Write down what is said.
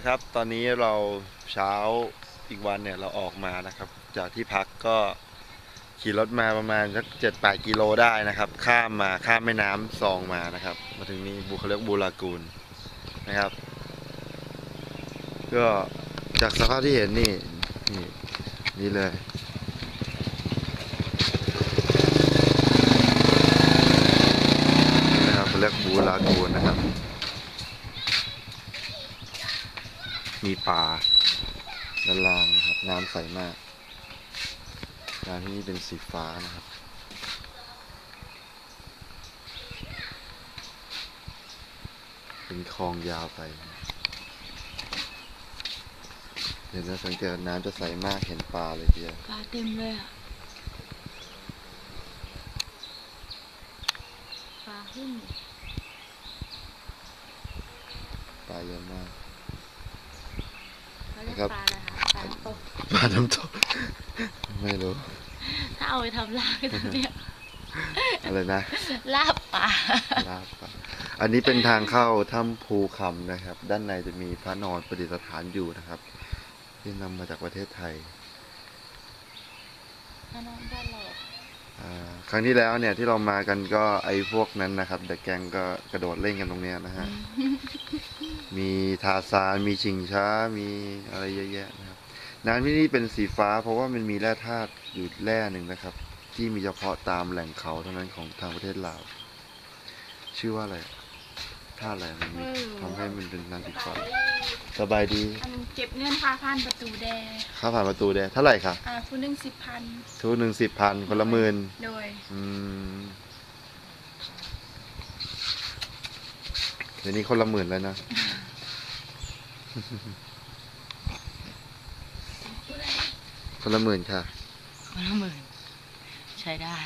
นะครับ ตอนนี้เราเช้าอีกวันเนี่ยเราออกมานะครับ จากที่พักก็ขี่รถมาประมาณสักเจ็ดแปดกิโลได้นะครับ ข้ามมาข้ามแม่น้ำซองมานะครับ มาถึงนี่บุคเรียกบูรากูลนะครับ ก็จากสภาพที่เห็นนี่นี่นี่เลยนะครับเขาเรียกบูรากูลนะครับ มีปลาด้านล่างนะครับ น้ำใสมากน้ำที่นี่เป็นสีฟ้านะครับเป็นคลองยาวไป เดี๋ยวเราสังเกตน้ำจะใสมากเห็นปลาเลยทีเดียวปลาเต็มเลยอะปลาขึ้นปลาเยอะมาก เขาเรียกครับปลาอะไรคะปลาตกปลาน้ำตกไม่รู้ ถ้าเอาไปทำลาบก็จะเรียกอะไรนะ ลาบปลาลาบปลาอันนี้เป็นทางเข้าถ้ำภูคำนะครับ ด้านในจะมีพระนอนประดิษฐานอยู่นะครับ ที่นำมาจากประเทศไทยถ้าน้องบ้านเราอ่า ครั้งที่แล้วเนี่ยที่เรามากันก็ไอ้พวกนั้นนะครับเด็กแกงก็กระโดดเล่นกันตรงเนี้ยนะฮะ มีทาซานมีชิงช้ามีอะไรเยอะแยะนะครับน้ำที่นี่เป็นสีฟ้า เพราะว่ามันมีแร่ธาตุอยู่แร่หนึ่งนะครับ ที่มีเฉพาะตามแหล่งเขาเท่านั้นของทางประเทศลาว ชื่อว่าอะไรธาตุอะไรมันมีทำให้มันเป็นน้ำสีฟ้า สบายดีอันเก็บเงินค่าผ่านประตูแดงค่าผ่านประตูแดงเท่าไหร่คะอ่าผู้หนึ่งสิบพันทุกหนึ่งสิบพันคนละหมื่นโดย อืมเดี๋ยวนี้คนละหมื่นแล้วนะ คนละหมื่นค่ะ คนละหมื่นใช้ได้